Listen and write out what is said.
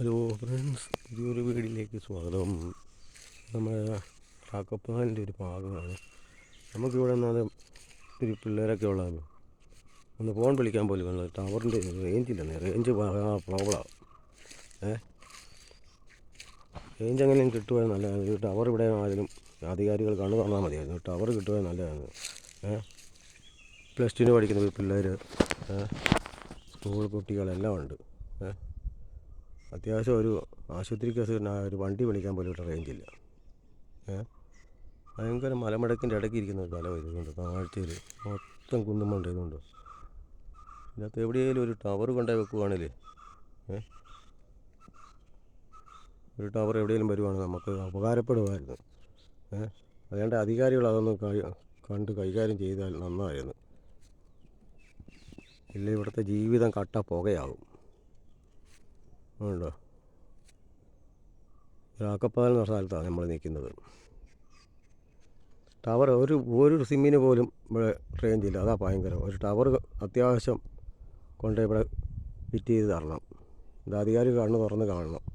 Hello friends പുതിയൊരു വീടിലേക്ക് സ്വാഗതം. നമ്മുടെ റാക്കപ്പാലിന്റെ ഒരു ഭാഗമാണ് നമുക്കിവിടെ നിന്നത് ഒത്തിരി പിള്ളേരൊക്കെ ഉള്ളതാണ് ഒന്ന് ഫോൺ വിളിക്കാൻ പോലും വേണ്ട ടവറിന്റെ റേഞ്ചില്ലെന്നേ റേഞ്ച് പ്രോബ്ലമാണ് ഏ? റേഞ്ച് എങ്ങനെയും കിട്ടുവാൻ നല്ലതാണ്. ഒരു ടവർ ഇവിടെ ആയാലും അധികാരികൾ കണ്ടു തന്നാൽ മതിയായിരുന്നു. ടവർ കിട്ടുവാൻ നല്ലതാണ്. ഏ? പ്ലസ് ടുവിന് പഠിക്കുന്ന പിള്ളേർ സ്കൂൾ കുട്ടികളെല്ലാം ഉണ്ട്. ഏ? അത്യാവശ്യം ഒരു ആശുപത്രി കേസ് ഒരു വണ്ടി വിളിക്കാൻ പോലും ഇവിടെ റേഞ്ചില്ല ഏ? ഭയങ്കര മലമടക്കിന്റെ ഇടയ്ക്ക് ഇരിക്കുന്ന ഒരു സ്ഥലം ഇതുകൊണ്ട് താഴ്ചയിൽ മൊത്തം കുന്നുമുണ്ട് മണ്ട ഇതുകൊണ്ട്. ഇതിനകത്ത് എവിടെയെങ്കിലും ഒരു ടവർ കൊണ്ടേ വെക്കുവാണെങ്കിൽ ഏ? ഒരു ടവർ എവിടെയെങ്കിലും വരുവാണെങ്കിൽ നമുക്ക് ഉപകാരപ്പെടുമായിരുന്നു ഏ? അതുകൊണ്ട് അധികാരികൾ അതൊന്ന് കണ്ട് കൈകാര്യം ചെയ്താൽ നന്നായിരുന്നു. ഇല്ല ഇവിടുത്തെ ജീവിതം കട്ട പുകയാകും ഉണ്ടോ? രാക്കപ്പാൽ എന്ന സ്ഥലത്താണ് നമ്മൾ നിൽക്കുന്നത്. ടവർ ഒരു ഒരു സിമ്മിന് പോലും ഇവിടെ റേഞ്ചില്ല അതാ ഭയങ്കരം. ഒരു ടവർ അത്യാവശ്യം കൊണ്ട് ഇവിടെ ഫിറ്റ് ചെയ്ത് തരണം. ഇത് അധികാരി കണ്ണ് തുറന്ന് കാണണം.